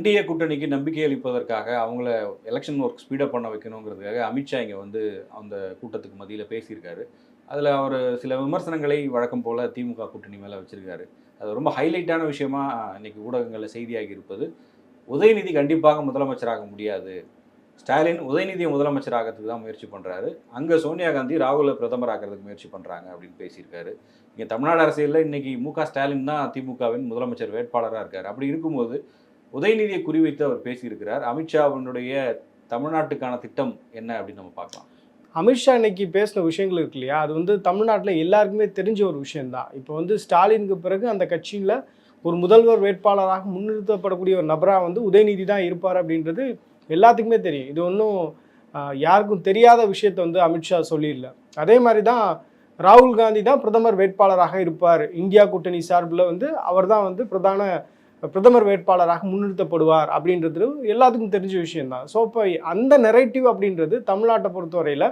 NDA கூட்டணிக்கு நம்பிக்கை அளிப்பதற்காக அவங்கள எலெக்ஷன் ஒர்க் ஸ்பீடப் பண்ண வைக்கணுங்கிறதுக்காக அமித்ஷா இங்கே வந்து அந்த கூட்டத்துக்கு மத்தியில் பேசியிருக்காரு. அதில் அவர் சில விமர்சனங்களை வழக்கம் போல் திமுக கூட்டணி மேலே வச்சிருக்காரு. அது ரொம்ப ஹைலைட்டான விஷயமா இன்றைக்கி ஊடகங்களில் செய்தியாகி இருப்பது. உதயநிதி கண்டிப்பாக முதலமைச்சராக முடியாது. ஸ்டாலின் உதயநிதியை முதலமைச்சராகிறதுக்கு தான் முயற்சி பண்ணுறாரு அங்கே சோனியா காந்தி ராகுலை பிரதமராகிறதுக்கு முயற்சி பண்ணுறாங்க அப்படின்னு பேசியிருக்காரு. இங்கே தமிழ்நாடு அரசியலில் இன்றைக்கி மு க ஸ்டாலின் தான் திமுகவின் முதலமைச்சர் வேட்பாளராக இருக்கார். அப்படி இருக்கும்போது உதயநிதியை குறிவைத்து அவர் பேசியிருக்கிறார். அமித்ஷா அவனுடைய தமிழ்நாட்டுக்கான திட்டம் என்ன அப்படின்னு நம்ம பார்க்கலாம். அமித்ஷா இன்னைக்கு பேசின விஷயங்கள் இருக்கு இல்லையா? அது வந்து தமிழ்நாட்டில் எல்லாருக்குமே தெரிஞ்ச ஒரு விஷயம்தான். இப்போ வந்து ஸ்டாலினுக்கு பிறகு அந்த கட்சியில் ஒரு முதல்வர் வேட்பாளராக முன்னிறுத்தப்படக்கூடிய ஒரு நபராக வந்து உதயநிதி தான் இருப்பார் அப்படின்றது எல்லாத்துக்குமே தெரியும். இது ஒன்றும் யாருக்கும் தெரியாத விஷயத்தை வந்து அமித்ஷா சொல்லிடல அதே மாதிரி தான் ராகுல் காந்தி தான் பிரதமர் வேட்பாளராக இருப்பார். இந்தியா கூட்டணி சார்பில் வந்து அவர் தான் வந்து பிரதான பிரதமர் வேட்பாளராக முன்னிறுத்தப்படுவார் அப்படின்றது எல்லாத்துக்கும் தெரிஞ்ச விஷயம்தான். ஸோ இப்போ அந்த நெரேட்டிவ் அப்படின்றது தமிழ்நாட்டை பொறுத்தவரையில்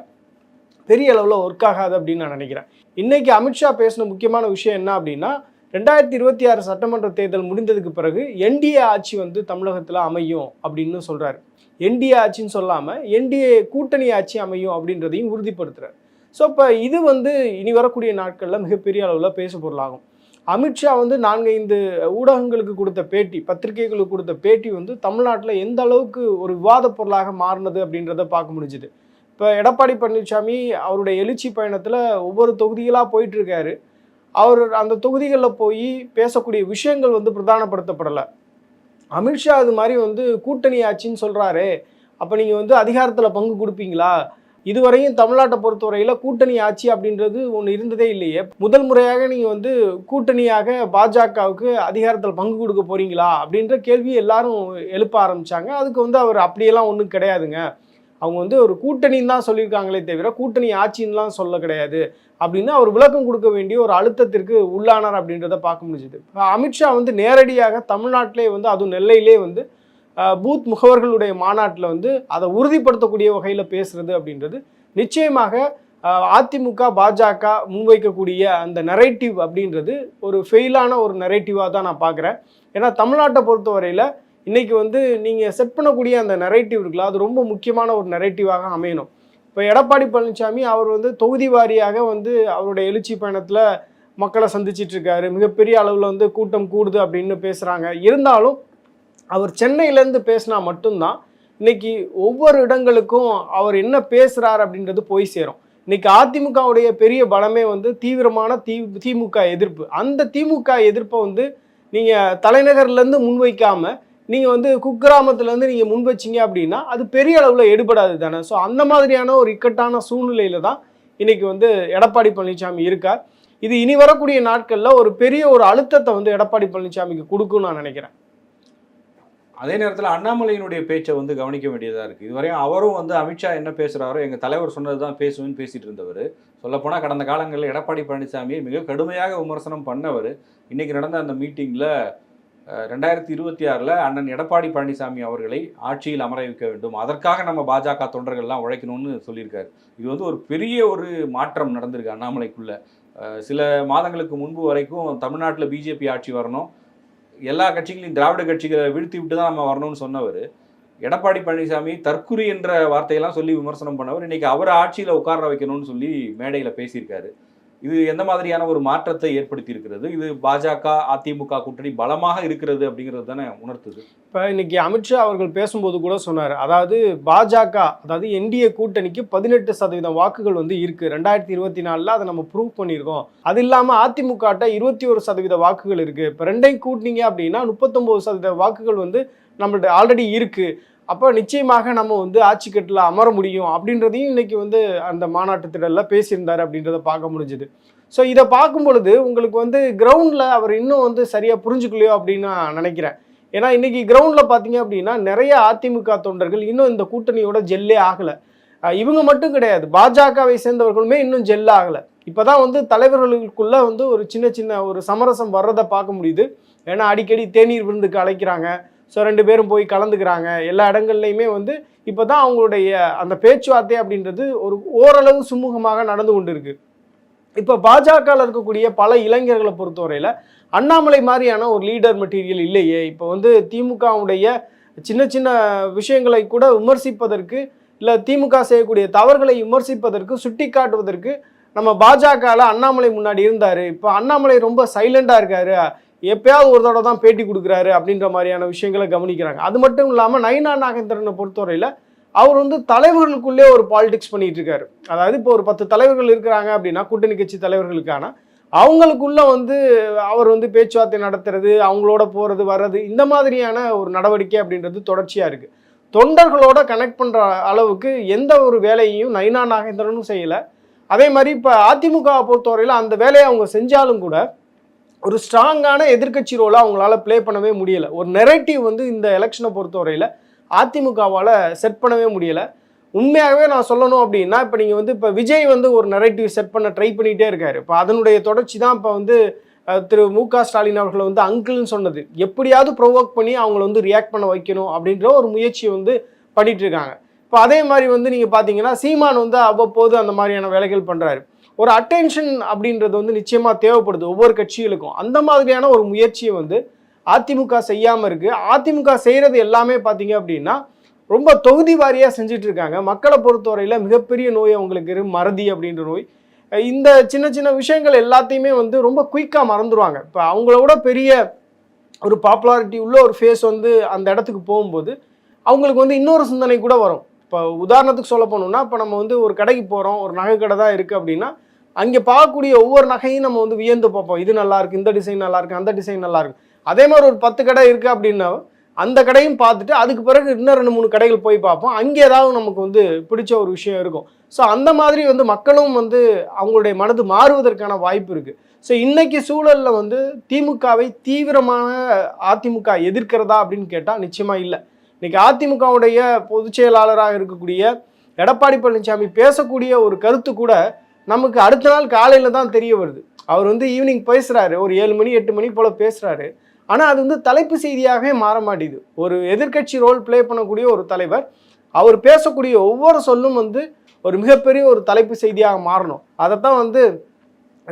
பெரிய அளவில் ஒர்க் ஆகாது அப்படின்னு நான் நினைக்கிறேன். இன்னைக்கு அமித்ஷா பேசின முக்கியமான விஷயம் என்ன அப்படின்னா ரெண்டாயிரத்தி இருபத்தி ஆறு சட்டமன்ற தேர்தல் முடிந்ததுக்கு பிறகு என்டிஏ ஆட்சி வந்து தமிழகத்தில் அமையும் அப்படின்னு சொல்கிறாரு என்டிஏ ஆட்சின்னு சொல்லாமல் என்டிஏ கூட்டணி ஆட்சி அமையும் அப்படின்றதையும் உறுதிப்படுத்துகிறார் ஸோ இப்போ இது வந்து இனி வரக்கூடிய நாட்களில் மிகப்பெரிய அளவில் பேசு பொருளாகும். அமித்ஷா வந்து நான்கைந்து ஊடகங்களுக்கு கொடுத்த பேட்டி பத்திரிகைகளுக்கு கொடுத்த பேட்டி வந்து தமிழ்நாட்டில் எந்த அளவுக்கு ஒரு விவாத பொருளாக மாறினது அப்படின்றத பார்க்க முடிஞ்சுது. இப்போ எடப்பாடி பழனிசாமி அவருடைய எழுச்சி பயணத்தில் ஒவ்வொரு தொகுதிகளாக போயிட்டுருக்காரு. அவர் அந்த தொகுதிகளில் போய் பேசக்கூடிய விஷயங்கள் வந்து பிரதானப்படுத்தப்படலை. அமித்ஷா அது மாதிரி வந்து கூட்டணி ஆட்சின்னு சொல்கிறாரு அப்போ நீங்கள் வந்து அதிகாரத்தில் பங்கு கொடுப்பீங்களா? இதுவரையும் தமிழ்நாட்டை பொறுத்தவரையில் கூட்டணி ஆட்சி அப்படின்றது ஒன்று இருந்ததே இல்லையே. முதல் முறையாக நீங்கள் வந்து கூட்டணியாக பாஜகவுக்கு அதிகாரத்தில் பங்கு கொடுக்க போறீங்களா அப்படின்ற கேள்வி எல்லாரும் எழுப்ப ஆரம்பித்தாங்க அதுக்கு வந்து அவர் அப்படியெல்லாம் ஒன்றும் கிடையாதுங்க. அவங்க வந்து ஒரு கூட்டணின்னு தான் சொல்லியிருக்காங்களே தவிர கூட்டணி ஆட்சின்லாம் சொல்ல கிடையாது அப்படின்னு அவர் விளக்கம் கொடுக்க வேண்டிய ஒரு அழுத்தத்திற்கு உள்ளானார் அப்படின்றத பார்க்க முடிஞ்சுது. அமித்ஷா வந்து நேரடியாக தமிழ்நாட்டிலே வந்து அதுவும் நெல்லையிலே வந்து பூத் முகவர்களுடைய மாநாட்டில் வந்து அதை உறுதிப்படுத்தக்கூடிய வகையில் பேசுறது அப்படின்றது நிச்சயமாக அதிமுக பாஜக முன்வைக்கக்கூடிய அந்த நரேட்டிவ் அப்படின்றது ஒரு ஃபெயிலான ஒரு நரேட்டிவாக தான் நான் பார்க்குறேன். ஏன்னா தமிழ்நாட்டை பொறுத்தவரையில் இன்றைக்கி வந்து நீங்கள் செட் பண்ணக்கூடிய அந்த நரேட்டிவ் இருக்குல்ல அது ரொம்ப முக்கியமான ஒரு நரேட்டிவாக அமையணும். இப்போ எடப்பாடி பழனிசாமி அவர் வந்து தொகுதி வாரியாக வந்து அவருடைய எழுச்சி பயணத்தில் மக்களை சந்திச்சிட்ருக்காரு மிகப்பெரிய அளவில் வந்து கூட்டம் கூடுது அப்படின்னு பேசுகிறாங்க இருந்தாலும் அவர் சென்னையிலேருந்து பேசினா மட்டும்தான் இன்னைக்கு ஒவ்வொரு இடங்களுக்கும் அவர் என்ன பேசுகிறார் அப்படின்றது போய் சேரும். இன்னைக்கு அதிமுகவுடைய பெரிய பலமே வந்து தீவிரமான தி திமுக எதிர்ப்பு. அந்த திமுக எதிர்ப்பை வந்து நீங்கள் தலைநகர்லேருந்து முன்வைக்காமல் நீங்கள் வந்து குக்கிராமத்துலேருந்து நீங்கள் முன் வச்சீங்க அப்படின்னா அது பெரிய அளவில் எடுபடாது தானே. ஸோ அந்த மாதிரியான ஒரு இக்கட்டான சூழ்நிலையில் தான் இன்னைக்கு வந்து எடப்பாடி பழனிசாமி இருக்கார். இது இனி வரக்கூடிய நாட்களில் ஒரு பெரிய ஒரு அழுத்தத்தை வந்து எடப்பாடி பழனிசாமிக்கு கொடுக்கும்னு நான் நினைக்கிறேன். அதே நேரத்தில் அண்ணாமலையினுடைய பேச்சை வந்து கவனிக்க வேண்டியதாக இருக்குது இதுவரையும் அவரும் வந்து அமித்ஷா என்ன பேசுகிறாரோ எங்கள் தலைவர் சொன்னது தான் பேசுவேன்னு பேசிகிட்டு இருந்தவர். சொல்லப்போனால் கடந்த காலங்களில் எடப்பாடி பழனிசாமியை மிக கடுமையாக விமர்சனம் பண்ணவர். இன்றைக்கி நடந்த அந்த மீட்டிங்கில் ரெண்டாயிரத்தி இருபத்தி ஆறில் அண்ணன் எடப்பாடி பழனிசாமி அவர்களை ஆட்சியில் அமர வைக்க வேண்டும். அதற்காக நம்ம பாஜக தொண்டர்கள்லாம் உழைக்கணும்னு சொல்லியிருக்காரு. இது வந்து ஒரு பெரிய ஒரு மாற்றம் நடந்திருக்கு அண்ணாமலைக்குள்ளே. சில மாதங்களுக்கு முன்பு வரைக்கும் தமிழ்நாட்டில் பிஜேபி ஆட்சி வரணும். எல்லா கட்சிகளையும் திராவிட கட்சிகளை வீழ்த்தி விட்டு தான் நம்ம வரணும்னு சொன்னவர். எடப்பாடி பழனிசாமி தற்குறி என்ற வார்த்தையெல்லாம் சொல்லி விமர்சனம் பண்ணவர். இன்னைக்கு அவர் ஆட்சியில் உட்கார வைக்கணும்னு சொல்லி மேடையில் பேசியிருக்காரு. இது எந்த மாதிரியான ஒரு மாற்றத்தை ஏற்படுத்தி இருக்கிறது இது பாஜக அதிமுக கூட்டணி பலமாக இருக்கிறது அப்படிங்கிறது தானே உணர்த்துது. இப்போ இன்னைக்கு அமித்ஷா அவர்கள் பேசும்போது கூட சொன்னார். அதாவது பாஜக அதாவது என்டிஏ கூட்டணிக்கு பதினெட்டு சதவீதம் வாக்குகள் வந்து இருக்கு. ரெண்டாயிரத்தி இருபத்தி நாலில் அதை நம்ம ப்ரூவ் பண்ணியிருக்கோம். அது இல்லாமல் அதிமுகட்ட இருபத்தி ஒரு சதவீத வாக்குகள் இருக்கு. இப்போ ரெண்டையும் கூட்டினீங்க அப்படின்னா முப்பத்தொம்போது சதவீத வாக்குகள் வந்து நம்மள்ட்ட ஆல்ரெடி இருக்குது அப்போ நிச்சயமாக நம்ம வந்து ஆட்சிக்கட்டில் அமர முடியும். அப்படின்றதையும் இன்னைக்கு வந்து அந்த மாநாட்டு திடலில் பேசியிருந்தார் அப்படின்றத பார்க்க முடிஞ்சுது. ஸோ இதை பார்க்கும் பொழுது உங்களுக்கு வந்து கிரவுண்டில் அவர் இன்னும் வந்து சரியாக புரிஞ்சுக்கலையோ அப்படின்னு நான் நினைக்கிறேன். ஏன்னா இன்றைக்கி கிரவுண்டில் பார்த்தீங்க அப்படின்னா நிறைய அதிமுக தொண்டர்கள் இன்னும் இந்த கூட்டணியோட ஜெல்லே ஆகலை. இவங்க மட்டும் கிடையாது. பாஜகவை சேர்ந்தவர்களுமே இன்னும் ஜெல் ஆகலை. இப்போ தான் வந்து தலைவர்களுக்குள்ளே வந்து ஒரு சின்ன சின்ன ஒரு சமரசம் வர்றதை பார்க்க முடியுது. ஏன்னா அடிக்கடி தேநீர் விருந்துக்கு அழைக்கிறாங்க. ஸோ ரெண்டு பேரும் போய் கலந்துக்கிறாங்க. எல்லா இடங்கள்லையுமே வந்து இப்போ தான் அவங்களுடைய அந்த பேச்சுவார்த்தை அப்படின்றது ஒரு ஓரளவு சுமூகமாக நடந்து கொண்டு இருக்கு இப்போ பாஜகவில் இருக்கக்கூடிய பல இளைஞர்களை பொறுத்தவரையில் அண்ணாமலை மாதிரியான ஒரு லீடர் மெட்டீரியல் இல்லையே. இப்போ வந்து திமுகவுடைய சின்ன சின்ன விஷயங்களை கூட விமர்சிப்பதற்கு இல்லை திமுக செய்யக்கூடிய தவறுகளை விமர்சிப்பதற்கு சுட்டி காட்டுவதற்கு நம்ம பாஜகவில் அண்ணாமலை முன்னாடி இருந்தார். இப்போ அண்ணாமலை ரொம்ப சைலண்டாக இருக்காரு. எப்பயாவது ஒரு தடவை தான் பேட்டி கொடுக்குறாரு அப்படின்ற மாதிரியான விஷயங்களை கவனிக்கிறாங்க. அது மட்டும் இல்லாமல் நயினா நாகேந்திரனை பொறுத்தவரையில் அவர் வந்து தலைவர்களுக்குள்ளே ஒரு பாலிடிக்ஸ் பண்ணிட்டு இருக்காரு. அதாவது இப்போ ஒரு பத்து தலைவர்கள் இருக்கிறாங்க அப்படின்னா கூட்டணி கட்சி தலைவர்களுக்கான அவங்களுக்குள்ள வந்து அவர் வந்து பேச்சுவார்த்தை நடத்துறது அவங்களோட போகிறது வர்றது இந்த மாதிரியான ஒரு நடவடிக்கை அப்படின்றது தொடர்ச்சியாக இருக்குது தொண்டர்களோட கனெக்ட் பண்ணுற அளவுக்கு எந்த ஒரு வேலையையும் நயினா நாகேந்திரனும் செய்யலை. அதே மாதிரி இப்போ அதிமுகவை பொறுத்தவரையில் அந்த வேலையை அவங்க செஞ்சாலும் கூட ஒரு ஸ்ட்ராங்கான எதிர்க்கட்சி ரோலாக அவங்களால ப்ளே பண்ணவே முடியலை. ஒரு நெரேட்டிவ் வந்து இந்த எலெக்ஷனை பொறுத்தவரையில் அதிமுகவால் செட் பண்ணவே முடியலை. உண்மையாகவே நான் சொல்லணும் அப்படின்னா இப்போ நீங்கள் வந்து இப்போ விஜய் வந்து ஒரு நெரேட்டிவ் செட் பண்ண ட்ரை பண்ணிகிட்டே இருக்காரு. இப்போ அதனுடைய தொடர்ச்சி தான் இப்போ வந்து திரு மு க ஸ்டாலின் அவர்களை வந்து அங்கிள்னு சொன்னது. எப்படியாவது ப்ரொவோக் பண்ணி அவங்கள வந்து ரியாக்ட் பண்ண வைக்கணும் அப்படின்ற ஒரு முயற்சியை வந்து பண்ணிகிட்ருக்காங்க இருக்காங்க. இப்போ அதே மாதிரி வந்து நீங்கள் பார்த்தீங்கன்னா சீமான் வந்து அவ்வப்போது அந்த மாதிரியான வேலைகள் பண்ணுறாரு ஒரு அட்டென்ஷன் அப்படின்றது வந்து நிச்சயமாக தேவைப்படுது ஒவ்வொரு கட்சிகளுக்கும். அந்த மாதிரியான ஒரு முயற்சியை வந்து அதிமுக செய்யாமல் இருக்குது அதிமுக செய்கிறது எல்லாமே பார்த்தீங்க அப்படின்னா ரொம்ப தொகுதி வாரியாக செஞ்சுட்டு இருக்காங்க மக்களை பொறுத்தவரையில் மிகப்பெரிய நோய் அவங்களுக்கு இரு மறதி அப்படின்ற நோய். இந்த சின்ன சின்ன விஷயங்கள் எல்லாத்தையுமே வந்து ரொம்ப குயிக்காக மறந்துடுவாங்க இப்போ அவங்களோட பெரிய ஒரு பாப்புலாரிட்டி உள்ள ஒரு ஃபேஸ் வந்து அந்த இடத்துக்கு போகும்போது அவங்களுக்கு வந்து இன்னொரு சிந்தனை கூட வரும். இப்போ உதாரணத்துக்கு சொல்ல போனோம்னா இப்போ நம்ம வந்து ஒரு கடைக்கு போகிறோம் ஒரு நகை கடை தான் இருக்குது அப்படின்னா அங்கே பார்க்கக்கூடிய ஒவ்வொரு நகையும் நம்ம வந்து வியந்து பார்ப்போம். இது நல்லா இருக்கு இந்த டிசைன் நல்லா இருக்கு அந்த டிசைன் நல்லா இருக்கு. அதே மாதிரி ஒரு பத்து கடை இருக்குது அப்படின்னா அந்த கடையும் பார்த்துட்டு அதுக்கு பிறகு இன்னும் ரெண்டு மூணு கடைகள் போய் பார்ப்போம். அங்கே ஏதாவது நமக்கு வந்து பிடிச்ச ஒரு விஷயம் இருக்கும். ஸோ அந்த மாதிரி வந்து மக்களும் வந்து அவங்களுடைய மனது மாறுவதற்கான வாய்ப்பு இருக்குது ஸோ இன்னைக்கு சூழலில் வந்து திமுகவை தீவிரமான அதிமுக எதிர்க்கிறதா அப்படின்னு கேட்டால் நிச்சயமாக இல்லை. இன்னைக்கு அதிமுகவுடைய பொதுச் செயலாளராக இருக்கக்கூடிய எடப்பாடி பழனிசாமி பேசக்கூடிய ஒரு கருத்து கூட நமக்கு அடுத்த நாள் காலையில் தான் தெரிய வருது. அவர் வந்து ஈவினிங் பேசுகிறாரு ஒரு ஏழு மணி எட்டு மணி போல் பேசுகிறாரு ஆனால் அது வந்து தலைப்பு செய்தியாகவே மாற மாட்டேங்குது. ஒரு எதிர்க்கட்சி ரோல் ப்ளே பண்ணக்கூடிய ஒரு தலைவர் அவர் பேசக்கூடிய ஒவ்வொரு சொல்லும் வந்து ஒரு மிகப்பெரிய ஒரு தலைப்பு செய்தியாக மாறணும். அதைத்தான் வந்து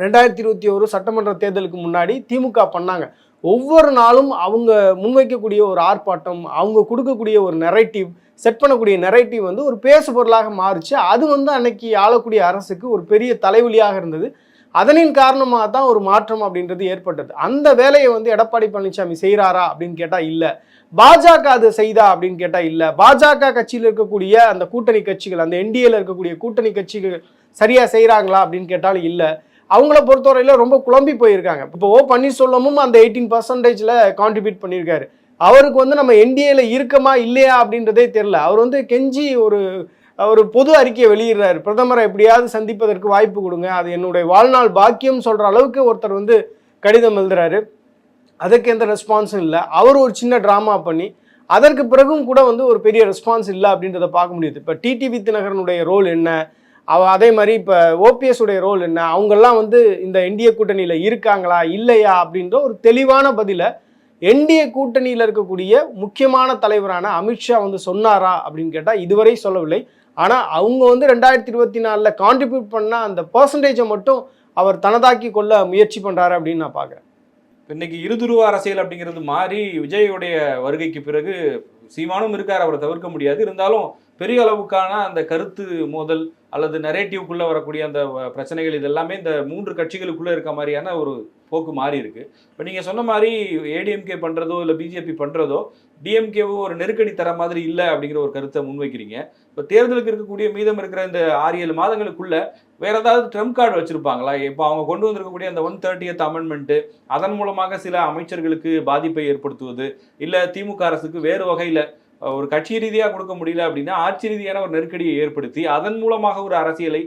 ரெண்டாயிரத்தி இருபத்தி ஒரு சட்டமன்ற தேர்தலுக்கு முன்னாடி திமுக பண்ணாங்க. ஒவ்வொரு நாளும் அவங்க முன்வைக்கக்கூடிய ஒரு ஆர்ப்பாட்டம் அவங்க கொடுக்கக்கூடிய ஒரு நெரேட்டிவ் செட் பண்ணக்கூடிய நெரேட்டிவ் வந்து ஒரு பேசு பொருளாக மாறுச்சு. அது வந்து அன்னைக்கு ஆளக்கூடிய அரசுக்கு ஒரு பெரிய தலைவலியாக இருந்தது. அதனின் காரணமாக தான் ஒரு மாற்றம் அப்படின்றது ஏற்பட்டது. அந்த வேலையை வந்து எடப்பாடி பழனிசாமி செய்கிறாரா அப்படின்னு கேட்டால் இல்லை. பாஜக அது செய்தா அப்படின்னு கேட்டால் இல்லை. பாஜக கட்சியில் இருக்கக்கூடிய அந்த கூட்டணி கட்சிகள் அந்த என்டிஏல இருக்கக்கூடிய கூட்டணி கட்சிகள் சரியாக செய்கிறாங்களா அப்படின்னு கேட்டாலும் இல்லை. அவங்கள பொறுத்தவரையில ரொம்ப குழம்பி போயிருக்காங்க. இப்போ ஓ பன்னீர்செல்வமும் அந்த எயிட்டீன் பர்சன்டேஜில் கான்ட்ரிபியூட் பண்ணியிருக்காரு. அவருக்கு வந்து நம்ம என்டிஏல இருக்கமா இல்லையா அப்படின்றதே தெரில அவர் வந்து கெஞ்சி ஒரு ஒரு பொது அறிக்கையை வெளியிடுறாரு. பிரதமரை எப்படியாவது சந்திப்பதற்கு வாய்ப்பு கொடுங்க. அது என்னுடைய வாழ்நாள் பாக்கியம் சொல்கிற அளவுக்கு ஒருத்தர் வந்து கடிதம் எழுதுறாரு. அதுக்கு எந்த ரெஸ்பான்ஸும் இல்லை. அவர் ஒரு சின்ன ட்ராமா பண்ணி அதற்கு பிறகும் கூட வந்து ஒரு பெரிய ரெஸ்பான்ஸ் இல்லை அப்படின்றத பார்க்க முடியுது. இப்போ டிடிவி தினகரனுடைய ரோல் என்ன? அவ அதே மாதிரி இப்போ ஓபிஎஸ் உடைய ரோல் என்ன? அவங்கெல்லாம் வந்து இந்த என்டிஏ கூட்டணியில் இருக்காங்களா இல்லையா அப்படின்ற ஒரு தெளிவான பதிலை என்டிஏ கூட்டணியில் இருக்கக்கூடிய முக்கியமான தலைவரான அமித்ஷா வந்து சொன்னாரா அப்படின்னு கேட்டால் இதுவரை சொல்லவில்லை. ஆனால் அவங்க வந்து ரெண்டாயிரத்தி இருபத்தி நாலில் கான்ட்ரிபியூட் பண்ண அந்த பர்சன்டேஜை மட்டும் அவர் தனதாக்கி கொள்ள முயற்சி பண்ணுறாரு அப்படின்னு நான் பார்க்குறேன் இன்னைக்கு இருதுருவ அரசியல் அப்படிங்கிறது மாறி விஜயுடைய வருகைக்கு பிறகு சீமானும் இருக்கார் அவரை தவிர்க்க முடியாது. இருந்தாலும் பெரிய அளவுக்கான அந்த கருத்து மோதல் அல்லது நரேட்டிவ்க்குள்ள வரக்கூடிய அந்த வ- பிரச்சனைகள் இதெல்லாமே இந்த மூன்று கட்சிகளுக்குள்ளே இருக்க மாதிரியான ஒரு போக்கு மாறி இருக்கு. இப்போ நீங்கள் சொன்ன மாதிரி ஏடிஎம்கே பண்ணுறதோ இல்லை பிஜேபி பண்ணுறதோ டிஎம்கேவோ ஒரு நெருக்கடி தர மாதிரி இல்லை அப்படிங்கிற ஒரு கருத்தை முன்வைக்கிறீங்க. இப்போ தேர்தலுக்கு இருக்கக்கூடிய மீதம் இருக்கிற இந்த ஆறு ஏழு மாதங்களுக்குள்ள வேற ஏதாவது ட்ரம்ப் கார்டு வச்சிருப்பாங்களா? இப்போ அவங்க கொண்டு வந்திருக்கக்கூடிய அந்த ஒன் தேர்ட்டியத் அமெண்ட்மெண்ட்டு அதன் மூலமாக சில அமைச்சர்களுக்கு பாதிப்பை ஏற்படுத்துவது இல்லை திமுக அரசுக்கு வேறு வகையில் ஒரு கட்சி ரீதியாக கொடுக்க முடியல அப்படின்னா ஆட்சி ரீதியான ஒரு நெருக்கடியை ஏற்படுத்தி அதன் மூலமாக ஒரு அரசியலை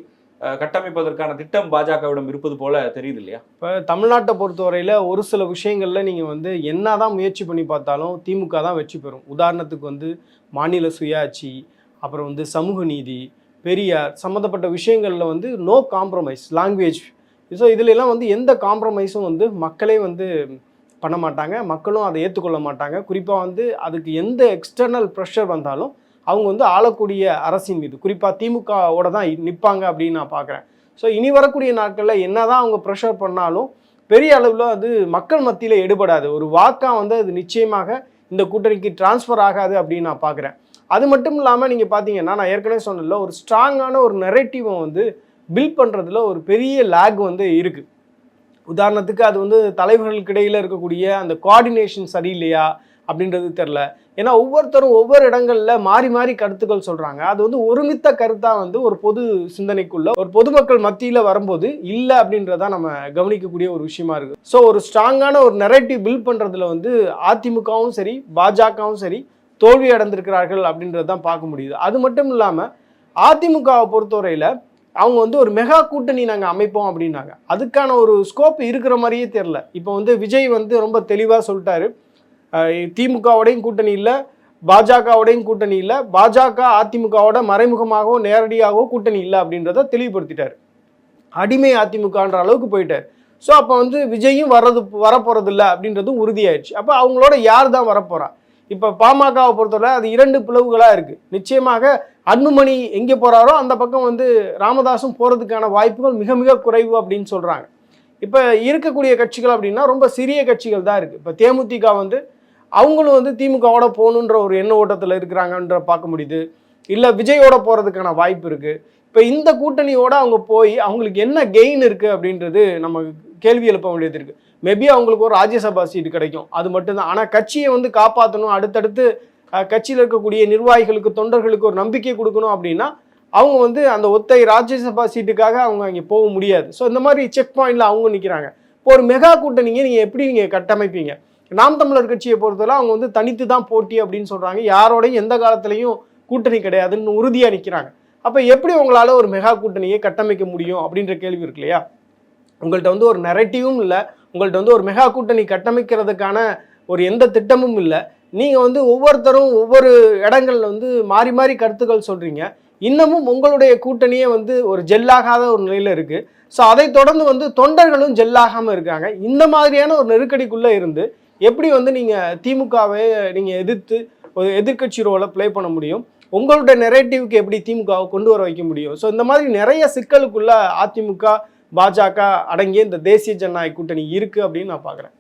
கட்டமைப்பதற்கான திட்டம் பாஜகவிடம் இருப்பது போல தெரியுது இல்லையா? இப்போ தமிழ்நாட்டை பொறுத்தவரையில் ஒரு சில விஷயங்களில் நீங்கள் வந்து என்ன தான் முயற்சி பண்ணி பார்த்தாலும் திமுக தான் வெற்றி பெறும். உதாரணத்துக்கு வந்து மாநில சுயாட்சி அப்புறம் வந்து சமூக நீதி பெரியார் சம்மந்தப்பட்ட விஷயங்களில் வந்து நோ காம்ப்ரமைஸ் லாங்குவேஜ் ஸோ இதுலலாம் வந்து எந்த காம்ப்ரமைஸும் வந்து மக்களே வந்து பண்ண மாட்டாங்க மக்களும் அதை ஏற்றுக்கொள்ள மாட்டாங்க. குறிப்பாக வந்து அதுக்கு எந்த எக்ஸ்டர்னல் ப்ரெஷர் வந்தாலும் அவங்க வந்து ஆளக்கூடிய அரசின் மீது குறிப்பாக திமுகவோட தான் நிற்பாங்க அப்படின்னு நான் பார்க்குறேன் ஸோ இனி வரக்கூடிய நாட்களில் என்னதான் அவங்க ப்ரெஷர் பண்ணாலும் பெரிய அளவில் அது மக்கள் மத்தியில் எடுபடாது. ஒரு வாக்காக வந்து அது நிச்சயமாக இந்த கூட்டணிக்கு டிரான்ஸ்ஃபர் ஆகாது அப்படின்னு நான் பார்க்குறேன் அது மட்டும் இல்லாமல் நீங்கள் பார்த்தீங்கன்னா நான் ஏற்கனவே சொன்னதில்ல ஒரு ஸ்ட்ராங்கான ஒரு நெரேட்டிவை வந்து பில்ட் பண்ணுறதுல ஒரு பெரிய லேக் வந்து இருக்குது உதாரணத்துக்கு அது வந்து தலைவர்களுக்கு இடையில் இருக்கக்கூடிய அந்த கோஆர்டினேஷன் சரியில்லையா அப்படின்றது தெரில ஏன்னா ஒவ்வொருத்தரும் ஒவ்வொரு இடங்களில் மாறி மாறி கருத்துக்கள் சொல்கிறாங்க அது வந்து ஒருமித்த கருத்தாக வந்து ஒரு பொது சிந்தனைக்குள்ள ஒரு பொதுமக்கள் மத்தியில் வரும்போது இல்லை அப்படின்றத நம்ம கவனிக்கக்கூடிய ஒரு விஷயமா இருக்குது ஸோ ஒரு ஸ்ட்ராங்கான ஒரு நெரேட்டிவ் பில்ட் பண்ணுறதுல வந்து அதிமுகவும் சரி பாஜகவும் சரி தோல்வி அடைந்திருக்கிறார்கள் அப்படின்றது தான் பார்க்க முடியுது. அது மட்டும் இல்லாமல் அதிமுகவை பொறுத்தவரையில் அவங்க வந்து ஒரு மெகா கூட்டணி நாங்கள் அமைப்போம் அப்படின்னாங்க. அதுக்கான ஒரு ஸ்கோப் இருக்கிற மாதிரியே தெரில இப்போ வந்து விஜய் வந்து ரொம்ப தெளிவாக சொல்லிட்டாரு. திமுகவோடையும் கூட்டணி இல்லை பாஜகவோடையும் கூட்டணி இல்லை பாஜக அதிமுகவோட மறைமுகமாகவோ நேரடியாகவோ கூட்டணி இல்லை அப்படின்றத தெளிவுபடுத்திட்டார். அடிமை அதிமுகன்ற அளவுக்கு போயிட்டார். ஸோ அப்போ வந்து விஜயும் வர்றது வரப்போகிறது இல்லை அப்படின்றதும் உறுதியாயிடுச்சு. அப்போ அவங்களோட யார் தான் வரப்போகிறா இப்போ பாமகவை பொறுத்தவரை அது இரண்டு பிளவுகளாக இருக்குது நிச்சயமாக அன்புமணி எங்கே போகிறாரோ அந்த பக்கம் வந்து ராமதாஸும் போகிறதுக்கான வாய்ப்புகள் மிக மிக குறைவு அப்படின்னு சொல்கிறாங்க இப்போ இருக்கக்கூடிய கட்சிகள் அப்படின்னா ரொம்ப சிறிய கட்சிகள் தான் இருக்குது இப்போ தேமுதிக வந்து அவங்களும் வந்து திமுகவோட போகணுன்ற ஒரு எண்ண ஓட்டத்தில் இருக்கிறாங்கன்ற பார்க்க முடியுது. இல்லை விஜயோட போகிறதுக்கான வாய்ப்பு இருக்குது இப்போ இந்த கூட்டணியோட அவங்க போய் அவங்களுக்கு என்ன கெயின் இருக்குது அப்படின்றது நம்ம கேள்வி எழுப்ப வேண்டியது இருக்குது மேபி அவங்களுக்கு ஒரு ராஜ்யசபா சீட்டு கிடைக்கும். அது மட்டும்தான். ஆனால் கட்சியை வந்து காப்பாற்றணும் அடுத்தடுத்து கட்சியில் இருக்கக்கூடிய நிர்வாகிகளுக்கு தொண்டர்களுக்கு ஒரு நம்பிக்கை கொடுக்கணும் அப்படின்னா அவங்க வந்து அந்த ஒத்தை ராஜ்யசபா சீட்டுக்காக அவங்க அங்கே போக முடியாது. ஸோ இந்த மாதிரி செக் பாயிண்டில் அவங்க நிற்கிறாங்க இப்போ ஒரு மெகா கூட்டணியை நீங்கள் எப்படி நீங்கள் கட்டமைப்பீங்க? நாம் தமிழர் கட்சியை பொறுத்தவரை அவங்க வந்து தனித்து தான் போட்டி அப்படின்னு சொல்கிறாங்க யாரோடையும் எந்த காலத்துலையும் கூட்டணி கிடையாதுன்னு உறுதியாக நிற்கிறாங்க அப்போ எப்படி உங்களால் ஒரு மெகா கூட்டணியை கட்டமைக்க முடியும் அப்படின்ற கேள்வி இருக்கு இல்லையா? உங்கள்கிட்ட வந்து ஒரு நெரட்டிவும் இல்லை உங்கள்கிட்ட வந்து ஒரு மெகா கூட்டணி கட்டமைக்கிறதுக்கான ஒரு எந்த திட்டமும் இல்லை. நீங்கள் வந்து ஒவ்வொருத்தரும் ஒவ்வொரு இடங்கள்ல வந்து மாறி மாறி கருத்துக்கள் சொல்கிறீங்க இன்னமும் உங்களுடைய கூட்டணியே வந்து ஒரு ஜெல்லாகாத ஒரு நிலையில் இருக்குது ஸோ அதை தொடர்ந்து வந்து தொண்டர்களும் ஜெல்லாகாமல் இருக்காங்க. இந்த மாதிரியான ஒரு நெருக்கடிக்குள்ளே இருந்து எப்படி வந்து நீங்கள் திமுகவை நீங்கள் எதிர்த்து ஒரு எதிர்கட்சி ரோலை ப்ளே பண்ண முடியும்? உங்களுடைய நெரேட்டிவ்க்கு எப்படி திமுகவை கொண்டு வர வைக்க முடியும்? ஸோ இந்த மாதிரி நிறைய சிக்கலுக்குள்ள அதிமுக பாஜக அடங்கிய இந்த தேசிய ஜனநாயக கூட்டணி இருக்குது அப்படின்னு நான் பார்க்குறேன்